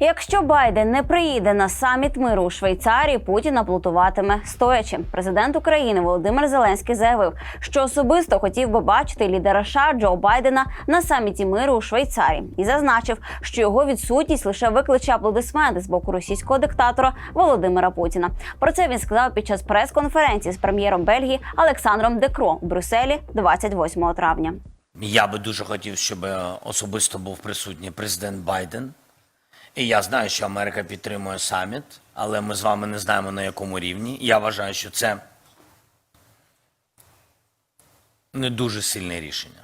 Якщо Байден не приїде на саміт миру у Швейцарії, Путін аплодуватиме стоячи. Президент України Володимир Зеленський заявив, що особисто хотів би бачити лідера США Джо Байдена на саміті миру у Швейцарії і зазначив, що його відсутність лише викличе аплодисменти з боку російського диктатора Володимира Путіна. Про це він сказав під час прес-конференції з прем'єром Бельгії Олександром Декро у Брюсселі 28 травня. Я би дуже хотів, щоб особисто був присутній президент Байден. І я знаю, що Америка підтримує саміт, але ми з вами не знаємо на якому рівні. Я вважаю, що це не дуже сильне рішення.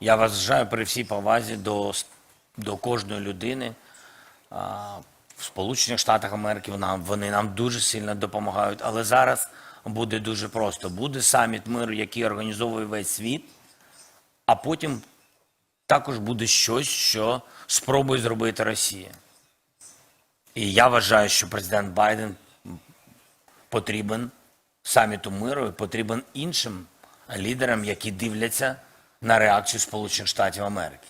Я вважаю при всій повазі до, до кожної людини. А, в Сполучених Штатах Америки вона, вони нам дуже сильно допомагають. Але зараз буде дуже просто. Буде саміт миру, який організовує весь світ, а потім також буде щось, що спробує зробити Росія. І я вважаю, що президент Байден потрібен саміту миру потрібен іншим лідерам, які дивляться на реакцію Сполучених Штатів Америки.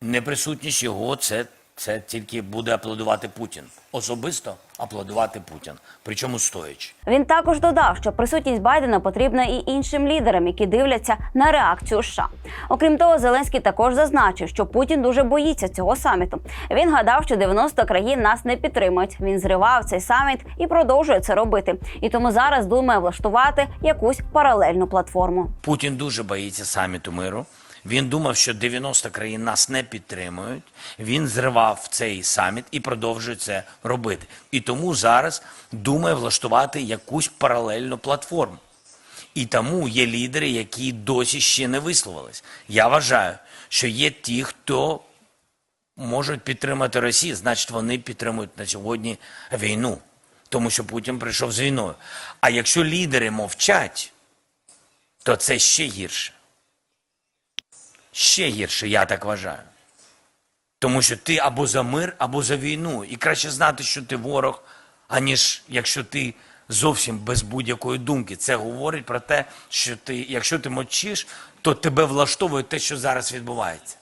Неприсутність його це, це тільки буде аплодувати Путін. Особисто аплодувати Путін, причому стоячи. Він також додав, що присутність Байдена потрібна і іншим лідерам, які дивляться на реакцію США. Окрім того, Зеленський також зазначив, що Путін дуже боїться цього саміту. Він гадав, що 90 країн нас не підтримують. Він зривав цей саміт і продовжує це робити. І тому зараз думає влаштувати якусь паралельну платформу. Путін дуже боїться саміту миру. Він думав, що 90 країн нас не підтримують. Він зривав цей саміт і продовжує це робити. І тому зараз думає влаштувати якусь паралельну платформу. І тому є лідери, які досі ще не висловились. Я вважаю, що є ті, хто можуть підтримати Росію, значить вони підтримують на сьогодні війну, тому що Путін прийшов з війною. А якщо лідери мовчать, то це ще гірше. Ще гірше, я так вважаю. Тому що ти або за мир, або за війну. І краще знати, що ти ворог, аніж якщо ти зовсім без будь-якої думки. Це говорить про те, що ти, якщо ти мовчиш, то тебе влаштовує те, що зараз відбувається.